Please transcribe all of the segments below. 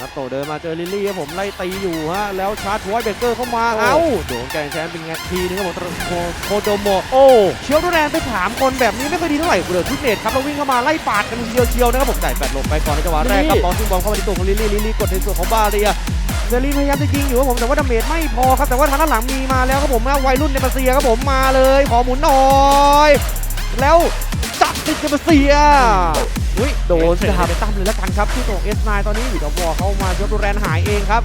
นัตโตเดินมาเจอลิลลี่ครับผมไล่ตีอยู่ฮะแล้วชาร์จหัวเบเกอร์เข้ามาโอ้เอ้าโดนแกงแชมป์เป็นไงทีนึงครับผมโคโคโดโมโอ้เชียวแรนไปถามคนแบบนี้ไม่ค่อยดีเท่าไหร่เหลือทุกเนตครับเราวิ่งเข้ามาไล่ปาดกันเชียวเชียวๆนะครับผมจ่ายแปดหลบไปก่อนในจังหวะแรกครับบอลซิงบอลเข้ามาที่ตัวของลิลลี่ลิลลี่กดในส่วนของบาเรียเซรีพยายามจะยิงอยู่ครับผมแต่ว่าดาเมจไม่พอครับแต่ว่าทางด้านหลังมีมาแล้วครับผมวัยรุ่นในมาเซียครับผมมาเลยขอหมุนหน่อย แล้วจับ ติดในมาเซียอุ้ยโดนสหไปตั้มเลยแล้วกันครับที่ตัวของ S9 ตอนนี้อยู่กับวอลเข้ามาเชียวแรนหายเองครับ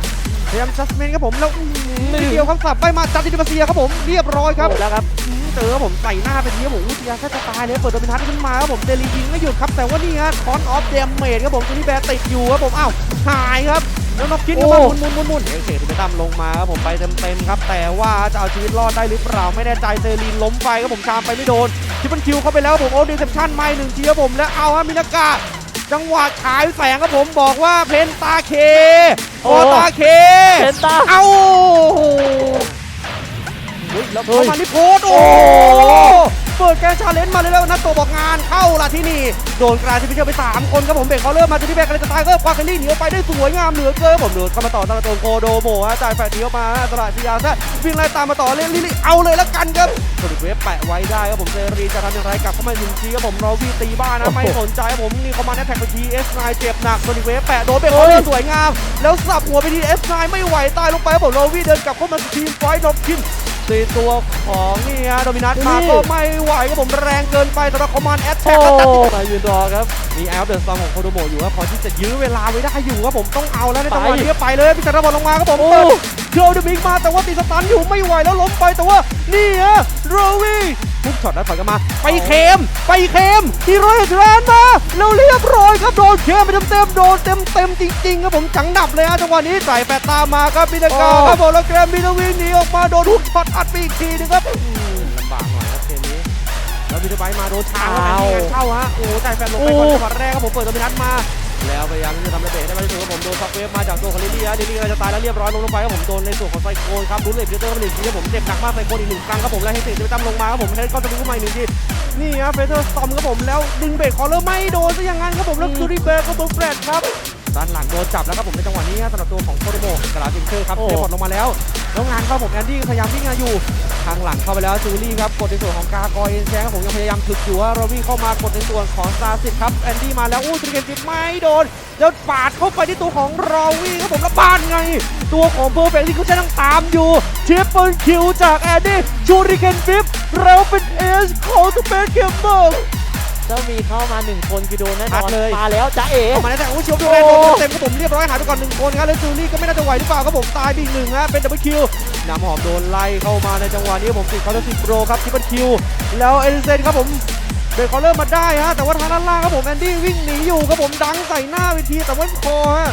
พยายามจัสเมนครับผมแล้วอื้อหือนิดเดียวครับสับไปมาจับติดในมาเซียครับผมเรียบร้อยครับแล้วครับอืมเจอครับผมใส่หน้าไปทีครับผมอุทยาแค่จะตายเลยเปิดโดมินัสขึ้นมาครับผมเดลียิงไม่หยุดครับแต่ว่านี่ฮะคอนออฟเดมเมจครับผมตัวนี้แบร์ติดอยู่ครับผมอ้าวหายครับ แล้วนกคิดก็มาหมุนหมุนหมุนหมุนเอ็กเซตไปตั้มลงมาครับผมไปเต็มเต็มครับ แต่ว่าจะเอาชีวิตรอดได้หรือเปล่าไม่แน่ใจเซรีนล้มไปครับผมชามไปไม่โดนทิปเปิลคิวเข้าไปแล้วครับผมโอ้ดีเซปชั่นไม่หนึ่งทีครับผมแล้วเอาฮะมินากาจังหวะฉายแสงครับผมบอกว่าเพนตาเคโอตาเคเพนตาเอ้าเฮ้ยแล้วเข้ามาที่โพสต์โอ้ เปิดแกชาเลนจ์มาเลยแล้วนัดตัวบอกงานเข้าละที่นี่ โดนกราชิพิเชอร์ไป 3 คนครับผมเบรกเขาเริ่มมาจนที่แบกอะไรจะตายก็ควาเคลลี่หนีออกไปได้สวยงามเหลือเกินผมเดินเข้ามาต่อตลาดโกโดโมฮะจ่ายแฟดเดียวมาตลาดซียาซะวิ่งไล่ตามมาต่อเล่นลิลิเอาเลยแล้วกันครับกดเวฟแปะไว้ได้ครับผมเซรีจะทำอย่างไรกลับเข้ามาหนึ่งทีครับผมรอวีตีบ้านนะไม่สนใจครับผมนี่เขามาแนทแท็กไปทีเอสไนเจ็บหนักกดเวฟแปะโดนเบรกเขาเริ่มสวยงาม แล้วสับหัวไปที่ F9 ไม่ไหวตายลงไปครับผมโรวี่เดินกลับเข้ามาทีมไฟท์นกคิม ตีตัวของนี่ฮะโดมินัสมานี่ก็ไม่ไหวครับผมแรงเกินไปสำหรับคอมมานด์แอตแทโอ้กแล้วจัดที่มายืนรอครับมีแอลเดอร์ซองของโคโดโมอยู่ครับพอที่จะยื้อเวลาไว้ได้อยู่ครับผมต้องเอาแล้วในจังหวะไปนี้ไปเลยพิจารณาบอลลงมาครับผมโอ้เปิดเคิลเดอะบิ๊กมาแต่ว่าตีสตันอยู่ไม่ไหวแล้วล้มไปแต่ว่านี่ฮะโรวี่ ทุกช็อตนั้นถอยกลันมาไปเคมไปเคมที่ร้อยแรนมาแล้วเรียบร้อยครับโดนเคมไปเต็มๆโดนเต็มๆจริงๆครับผมจังดับเลยฮะจังหวะนี้ใส่แปดตามมาครับบินากาโอ้ครับผมแล้วแกรมบินวิ่งหนีออกมาโดนทุกช็อตอัดไปอีกทีนึงครับอืมลำบากหน่อยครับเกมนี้แล้วบินไปมาโดนช้างแล้วแอนดี้งานเข้าฮะโอ้จ่ายแฟนลงไปก่อนจังหวะแรกครับผมเปิดโดมินัสมา แล้วพยายามที่จะทำระเบิดได้ไหมที่สุดครับผมโดนซับเวฟมาจากตัวของลิลลี่นะลิลลี่กำลังจะตายแล้วเรียบร้อยลงลงไปครับผมโดนในส่วนของไซโคนครับรูทเลฟเจอร์มาหนึ่งทีครับผมเจ็บหนักมากไซโคนอีกหนึ่งครั้งครับผมแล้วให้เตะจะตั้มลงมาครับผมให้ก็จะดึงขึ้นมาอีกหนึ่งทีนี่ฮะเฟเธอร์สตอมครับผมแล้วดึงเบรกคอร์เลอร์ไม่โดนซะอย่างนั้นครับผมแล้วคือรีเบร์ก็บุกแฟลตครับด้านหลังโดนจับแล้วครับผมในจังหวะนี้ฮะสำหรับตัวของโคโรโมกระลา อร์ครับโอ้เทปอดลงมาแล้วแล้วงานเข้าผมแอนดี้พยายามวิ่งมาอยู่ทางหลังเข้าไปแล้วจูลี่ครับกดในส่วนของกากอยเอ็นแซงครับผมยังพยายามถึกอยู่ว่าเราวิ่งเข้ามากดในส่วนของซาสิครับแอนดี้มาแล้วอู้ทริเกนจิบไม่โดนแล้วปาดเข้าไปที่ตัวของรอวี่ครับผมแล้วบ้านไง ตัวของเพอร์เฟกที่เขาจะต้องตามอยู่ทริปเปิลคิวจากแอนดี้ชูริเกนฟิปแล้วเป็นเอสของสเปซเกมเมอร์ เจ้ามีเข้ามาหนึ่งคนคือโดนแน่นชัอดนเลยมาแล้วจ้าเอ๋ออกมาในแต่ของเชียวดูแลโดนเต็มๆครับผมเรียบร้อยหายไปก่อนหนึ่งคนครับแล้วจูลี่ก็ไม่น่าจะไหวหรือเปล่าครับผมตายไปอีกหนึ่งฮะเป็นดับเบิลคิวน้ำหอมโดนไล่เข้ามาในจังหวะนี้ผมติดเขาจะติดโปรครับทิปเปิลคิวแล้วเอลิเซนครับผมเบรกเขาเริ่มมาได้ฮะแต่ว่าทางด้านล่างครับผมแอนดี้วิ่งหนีอยู่ครับผมดังใส่หน้าเวทีแต่ว่าคอฮะ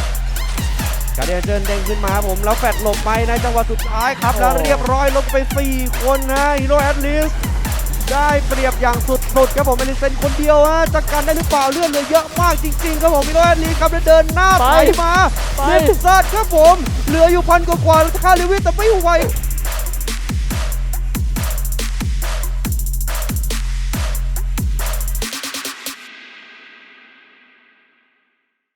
การเดินเดินเด้งขึ้นมาครับผมแล้วแฟดหลบไปในจังหวะสุดท้ายครับแล้วเรียบร้อยลงไปสี่คนนะฮีโร่แอดลิส ได้เปรียบอย่างสุดๆครับผมเอลิเซนคนเดียวฮะจะกันได้หรือเปล่าเลือดเหลือเยอะมากจริงๆครับผมมิโรแอนลีครับแล้วเดินหน้าไปถอยมาไปเลือดซัดครับผม เหลืออยู่พันกว่าๆแล้วค่าลิวิตแต่ไม่ไหว